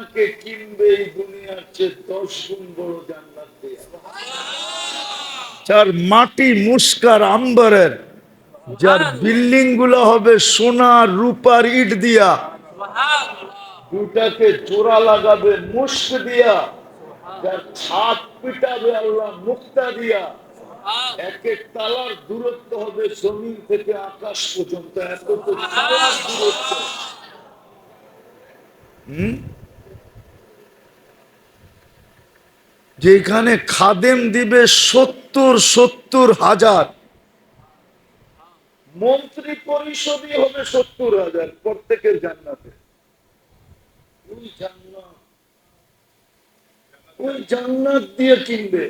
আপনাকে কিনবে এই দুনিয়ার চেয়ে দশ গুণ বড় জান্নাত দিয়ে। যার মাটি মুস্কার আম্বারের যার বিল্ডিংগুলো হবে সোনা রূপার ইট দিয়া। দুটাকে জোড়া লাগাবে মুস্ক দিয়া। যার ছাদ পিটাবে আল্লাহ মুক্তা দিয়া। এক এক তালার দূরত্ব হবে জমিন থেকে আকাশ পর্যন্ত। এত তো তালার দূরত্ব। হুম? যেখানে খাদেম দিবে সত্তর সত্তর হাজার। মন্ত্রী পরিষদই হবে সত্তর হাজার প্রত্যেকের জান্নাতে। ওই জান্নাত। ওই জান্নাত দিয়ে কিনবে।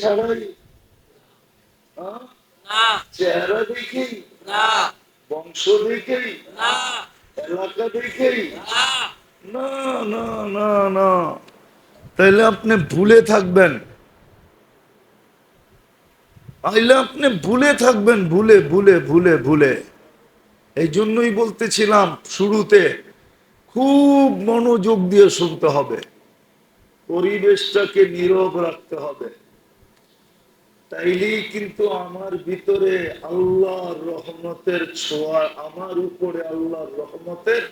ছাড়াই? চেহারা দেখেই বংশ দেখেই এলাকা দেখেই না না না না। তাহলে আপনি ভুলে থাকবেন। তাইলে আপনি ভুলে থাকবেন, ভুলে ভুলে ভুলে ভুলে। এই জন্যই বলতেছিলাম শুরুতে, খুব মনোযোগ দিয়ে শুনতে হবে। পরিবেশটাকে নীরব রাখতে হবে। তাইলেই কিন্তু আমার ভিতরে আল্লাহর রহমতের ছোঁয়া, আমার উপরে আল্লাহর রহমতের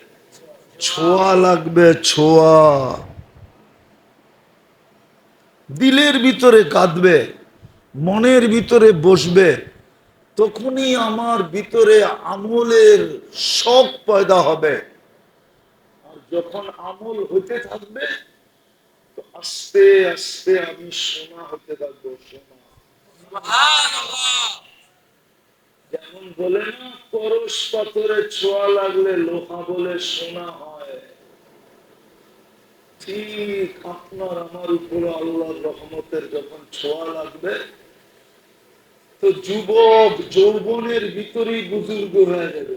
ছোঁয়া লাগবে, ছোঁয়া। দিলের ভিতরে কাঁদবে মনের ভিতরে বসবে তখনই আমার ভিতরে আমলের শখ পয়দা হবে। আর যখন আমল হতে থাকবে আস্তে আস্তে আমি সোনা হতে থাকব সোনা। যেমন বলে না পরশ পাথরে ছোঁয়া লাগলে লোহা বলে সোনা হয়। ঠিক আপনার, আমার উপরে আল্লাহর রহমতের যখন ছোঁয়া লাগবে, তো যুবক যৌবনের ভিতরেই বুজুর্গ হয়ে যাবে।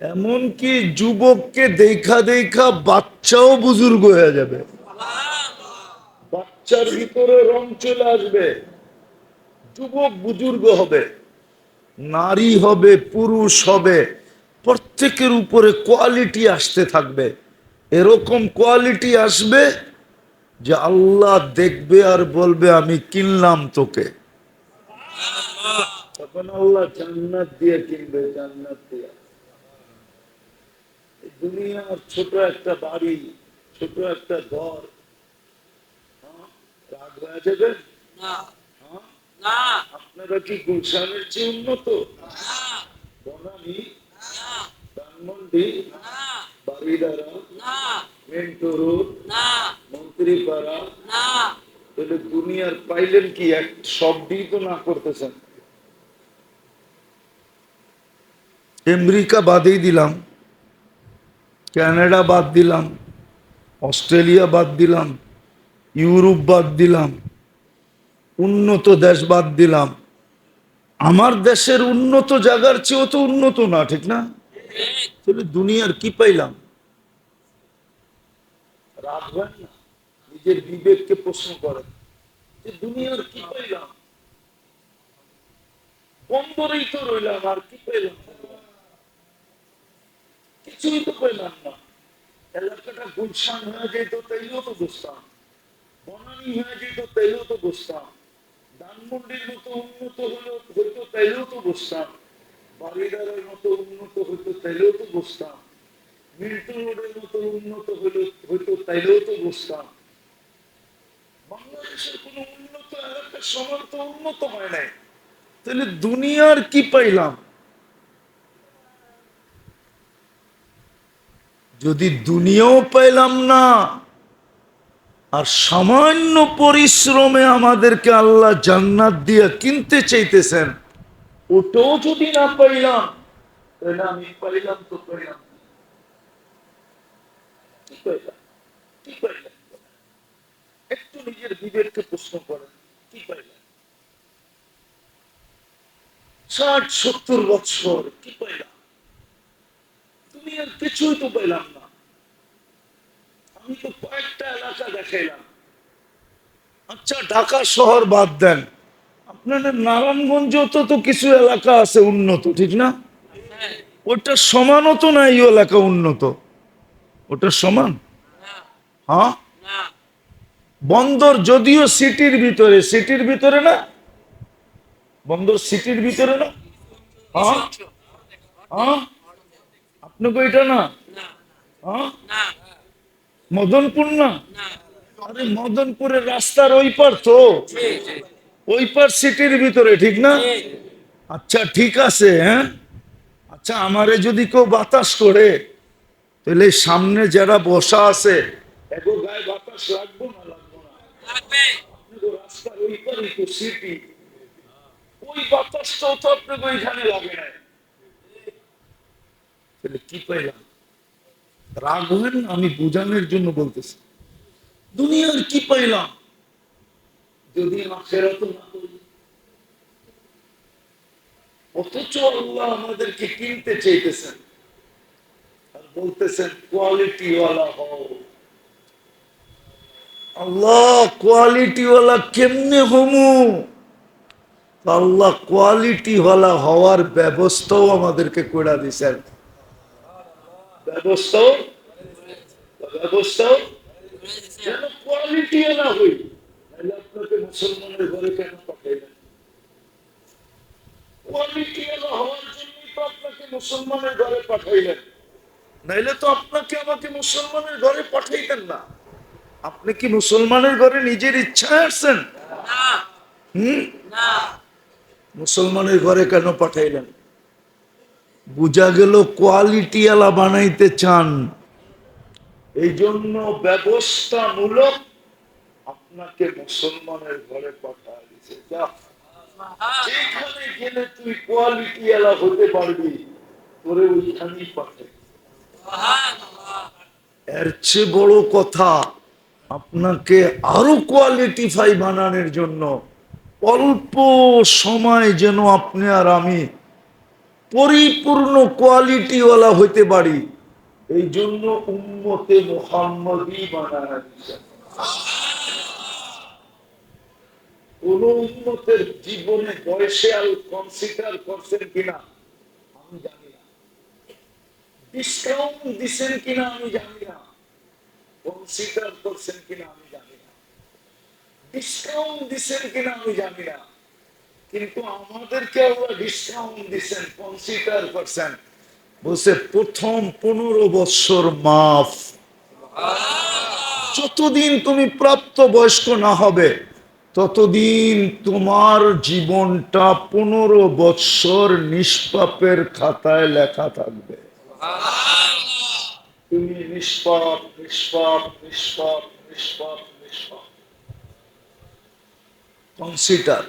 এমনকি যুবককে দেখা দেখা বাচ্চাও বুজুর্গ হয়ে যাবে। বাচ্চার ভিতরে রং চলে আসবে। যুবক বুজুর্গ হবে, নারী হবে, পুরুষ হবে। প্রত্যেকের উপরে কোয়ালিটি আসতে থাকবে। এরকম কোয়ালিটি আসবে যে আল্লাহ দেখবে আর বলবে আমি কিনলাম তোকে। তখন আল্লাহ জান্নাত দিয়ে কিনবে জান্নাত দিয়ে। দুনিয়ার ছোট একটা বাড়ি ছোট একটা ঘর। হ্যাঁ, রাগ হয়ে যাবে? হ্যাঁ? আপনারা কি গুলশানের চেয়ে উন্নত? বনানী ধানমন্ডি বাড়িদারা মেন্টো রোড মন্ত্রীপাড়া তাহলে দুনিয়ার পাইলেন কি এক সবটি তো না করতেছেন আমেরিকা বাদেই দিলাম কানাডা বাদ দিলাম অস্ট্রেলিয়া বাদ দিলাম ইউরোপ বাদ দিলাম উন্নত দেশ বাদ দিলাম আমার দেশের উন্নত জায়গার চেয়েও তো উন্নত না ঠিক না তাহলে দুনিয়ার কি পাইলাম? নিজের বিবেককে প্রশ্ন করেন যে দুনিয়ার কি পাইলাম? বন্দরেই তো রইলাম, আর কি পেলাম কিছুই তো পেলাম না। এলাকাটা গুলশান হয়ে যেত, তাইলেও তো বুঝতাম বনানি হয়ে যেত, তাইলেও তো বুঝতাম ধানমন্ডির মতো উন্নত হলো হইতো তাইলেও তো বুঝতাম বাড়িদারের মতো উন্নত হইতো তাইলেও তো বুঝতাম মিল্টু রোডের মতো উন্নত হইল হইতো তাইলেও তো বুঝতাম বাংলাদেশের কোন উন্নত এলাকার সমান তো উন্নত হয় নাই। তাহলে দুনিয়ার কি পাইলাম? যদি দুনিয়াও পাইলাম না, আর সামান্য পরিশ্রমে আমাদেরকে আল্লাহ জান্নাত দিয়ে কিনতে চাইতেছেন ওটাও যদি না পাইলাম, তাহলে আমি পাইলাম তো পাইলাম কি? পাইলাম? একটু নিজের বিবেককে প্রশ্ন করেন, কি পাইলাম? ষাট, সত্তর বছর, কি পাইলাম? কিছুই তো পাইলাম না। আমি তো কয়েকটা এলাকা দেখাইলাম। আচ্ছা ঢাকা শহর বাদ দেন। আপনাদের নারায়ণগঞ্জেও তো তো কিছু এলাকা আছে উন্নত, ঠিক না? ওটা সমানও তো না এই এলাকা উন্নত? ওটা সমান? হ্যাঁ? বন্দর যদিও সিটির ভিতরে সিটির ভিতরে না? বন্দর সিটির ভিতরে না? হ্যাঁ? হ্যাঁ? আপনাকে এটা না? হ্যাঁ? মদনপুর না? আরে মদনপুরের রাস্তার ওই পার তো? ওই পার সিটির ভিতরে ঠিক না? আচ্ছা ঠিক আছে হ্যাঁ? আচ্ছা আমারে যদি কেউ বাতাস করে তাহলে সামনে যারা বসা আছে এগো গায়ে বাতাস লাগবো না লাগবো না? রাস্তার ওই পারই তো সিটি। ওই বাতাসটাও তো আপনাকে ওইখানে লাগে না। তাহলে কি পাইলাম? রাগ হবেন আমি বোঝানোর জন্য বলতেছি। দুনিয়ার কি পাইলাম? যদি না করি অথচ আল্লাহ আমাদেরকে কিনতে চাইতেছেন। আর বলতেছেন হও। আল্লাহ কেমনে হমু আল্লাহ কোয়ালিটি ওয়ালা হওয়ার ব্যবস্থাও আমাদেরকে করে দিছেন ব্যবস্থাও? ব্যবস্থাও? যেন কোয়ালিটি না হই। তাহলে আপনাকে মুসলমানের ঘরে কেন পাঠাইলেন? কোয়ালিটি হওয়ার জন্যই তো আপনাকে মুসলমানের ঘরে পাঠাইলেন। নাইলে তো আপনাকে আমাকে মুসলমানের ঘরে পাঠাইতেন না। আপনি কি মুসলমানের ঘরে নিজের ইচ্ছায় আসছেন? মুসলমানের ঘরে কেন পাঠাইলেন? বুঝা গেল কোয়ালিটি আলা বানাইতে চান। এই জন্য ব্যবস্থামূলক আপনাকে মুসলমানের ঘরে দিছে, যা। গেলে তুই কোয়ালিটি এলা হতে পারবি, তোরে ওইখানেই এর চেয়ে বড় কথা, আপনাকে আরও কোয়ালিটিফাই বানানোর জন্য অল্প সময় যেন আপনি আর আমি পরিপূর্ণ কোয়ালিটিওয়ালা হইতে পারি এই জন্য উম্মতে মোহাম্মদই বানানো কোন উন্নতের জীবনে বয়সে আর কনসিডার করছেন কিনা, আমি জানি না। ডিসকাউন্ট দিচ্ছেন কিনা, আমি জানি না। কনসিডার করছেন কিনা, আমি জানি না। ডিসকাউন্ট দিচ্ছেন কিনা, আমি জানি না। কিন্তু আমাদেরকে আল্লাহ ডিসকাউন্ট দিচ্ছেন কনসিডার করছেন। বলছে, প্রথম পনেরো বৎসর মাফ। যতদিন তুমি প্রাপ্ত বয়স্ক না হবে ততদিন তোমার জীবনটা পনেরো বৎসর নিষ্পাপের খাতায় লেখা থাকবে। তুমি নিষ্পাপ নিষ্পাপ নিষ্পাপ নিষ্পাপ নিষ্পাপ। কনসিডার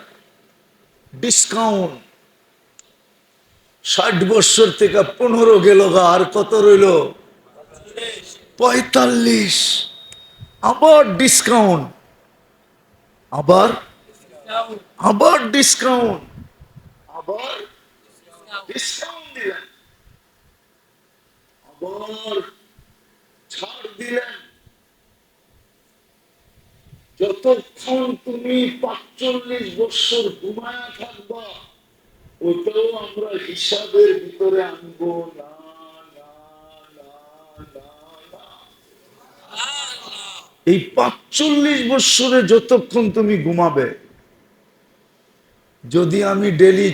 ডিসকাউন্ট ষাট বৎসর থেকে পনেরো গেল গা, আর কত রইল? পঁয়তাল্লিশ। আবার ডিসকাউন্ট আবার? আবার ডিসকাউন্ট আবার ডিসকাউন্ট দিলেন। আবার ছাড় দিলেন। যতক্ষণ তুমি পাঁচচল্লিশ বছর ঘুমায় থাকবা ওটাও আমরা হিসাবের ভিতরে আনব না না না না এই পাঁচচল্লিশ বৎসরে যতক্ষণ তুমি ঘুমাবে যদি আমি ডেলি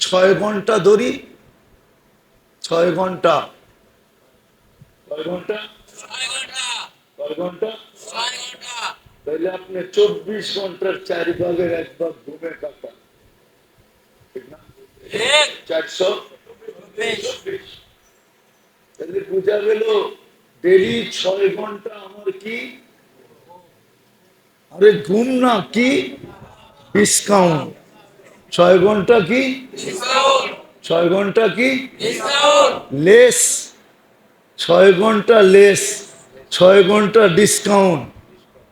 ছয় ঘণ্টা ধরি ছয় ঘণ্টা ছয় ঘণ্টা তাহলে আপনি চব্বিশ ঘণ্টার চারি ভাগের এক ভাগ ঘুমে কাটান ঠিক না? চারশো? তাহলে বোঝা গেল ডেলি ছয় ঘণ্টা আমার কি? আরে ঘুম না কি? ডিসকাউন্ট। ছয় ঘণ্টা কি? ছয় ঘণ্টা কি? লেস। ছয় ঘণ্টা লেস। ছয় ঘণ্টা ডিসকাউন্ট।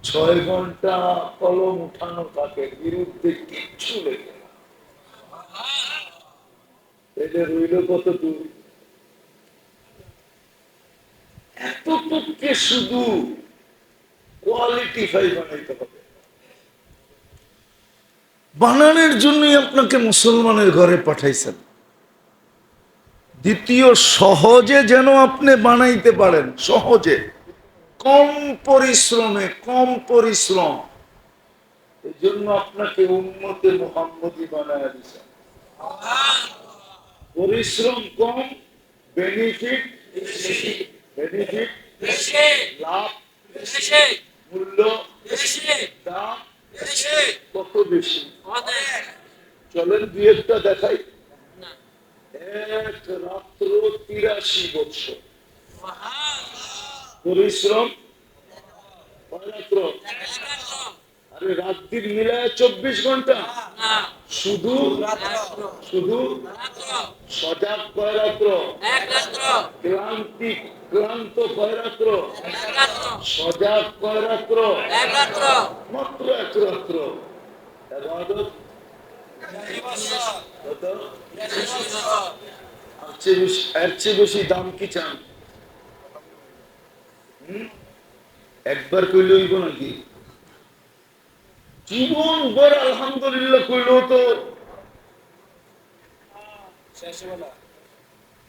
ছয় ঘণ্টা কলম উঠানো থাকে বিরুদ্ধে কিচ্ছু লেগে এটা রইল কত দূর? এতটুককে শুধু কোয়ালিটিফাই বানাইতে হবে। বানানোর জন্যই আপনাকে মুসলমানের ঘরে পাঠাইছেন। দ্বিতীয়, সহজে যেন আপনি বানাইতে পারেন, সহজে। কম পরিশ্রমে, কম পরিশ্রম। এই জন্য আপনাকে উন্নতে মোহাম্মদী বানায় দিছে। পরিশ্রম কম বেনিফিট বেনিফিট বেশি লাভ বেশি মূল্য বেশি দাম বেশি কত বেশি? চলেন দুই একটা দেখাই এক রাত্র তিরাশি বছর। পরিশ্রম কয় রাত্র রাত দিন মিলায় চব্বিশ ঘণ্টা। শুধু শুধু সজাগ কয় রাত্র এক রাত্র। ক্লান্তি ক্লান্ত কয় রাত্র। সজাগ কয় রাত্র এক রাত্র। মাত্র এক রাত্র। বেশি- এর চেয়ে বেশি দাম কি চান? একবার কইলে নাকি? জীবন ভর আলহামদুলিল্লাহ কইলেও তো।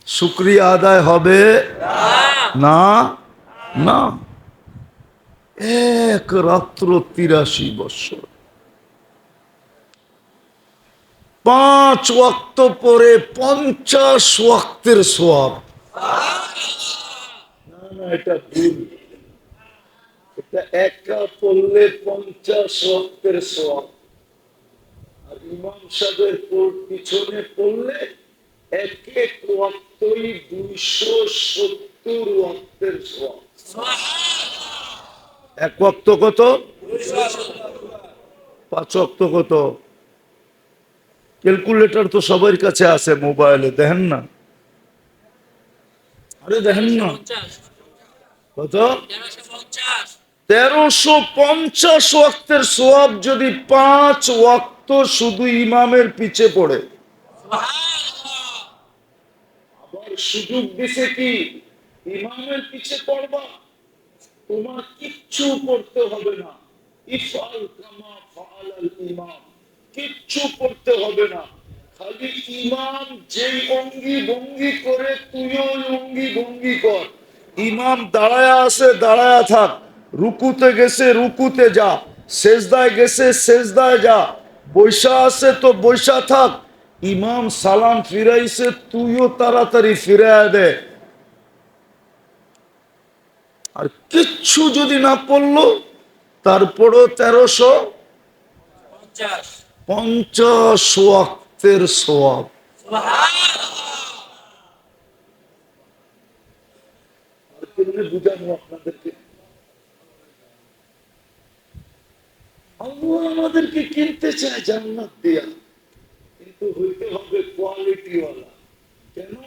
শুক্রিয়া আদায় হবে না? না। এক রাত্র তিরাশি বছর। পাঁচ ওয়াক্ত পরে পঞ্চাশ ওয়াক্তের সোয়াব। না না, এটা একা পড়লে পঞ্চাশ ওয়াক্তের সোয়াব আর ইমাম পিছনে পড়লে দুইশো সত্তর ওয়াক্তের সোয়াব এক কত? পাঁচ ওয়াক্ত কত? ক্যালকুলেটর তো সবার কাছে আছে মোবাইলে, দেখেন না। আরে দেখেন না। কত? তেরোশো পঞ্চাশ ওয়াক্তের সোয়াব যদি পাঁচ ওয়াক্ত শুধু ইমামের পিছে পড়ে। সুযোগ দিছে কি? ইমামের পিছে পড়বা। তোমার কিচ্ছু করতে হবে না। ইফাল কামা ফাআলাল ইমাম। কিচ্ছু করতে হবে না। খালি ইমাম যেই অঙ্গি ভঙ্গি করে তুইও অঙ্গি ভঙ্গি কর। ইমাম দাঁড়ায়া আছে, দাঁড়ায়া থাক। রুকুতে গেছে রুকুতে যা। সেজদায় গেছে সেজদায় যা। বৈশা আছে তো বৈশা থাক। ইমাম সালাম ফিরাইছে তুইও তাড়াতাড়ি ফিরায় দে। আর কিচ্ছু যদি না পড়ল তারপরও তেরোশো পঞ্চাশ। ওয়াক্তের সোয়াব আর আপনাদেরকে আল্লাহ আমাদেরকে কিনতে চায় জান্নাত দিয়া। কিন্তু হইতে হবে কোয়ালিটি ওয়ালা। কেন?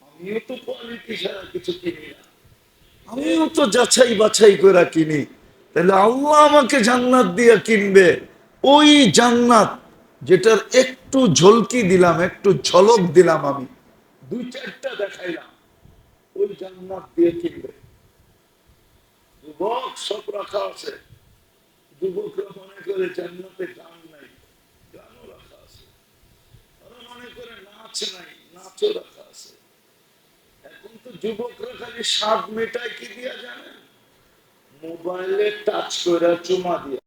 আমিও তো কোয়ালিটি ছাড়া কিছু কিনি না। আমিও তো যাচাই বাছাই করে কিনি। তাহলে আল্লাহ আমাকে জান্নাত দিয়া কিনবে। ওই জান্নাত যেটার একটু ঝলকি দিলাম, একটু ঝলক দিলাম আমি। দুই চারটা দেখাইলাম। ওই জান্নাত দিয়ে কিনবে। যুবক, সব রাখা আছে। গান রাখা আছে। মনে করে নাচ নাই রাখা আছে। এখন তো যুবকরা খালি মেটায় কি দিয়া মোবাইলে টাচ করে চুমা দিয়া।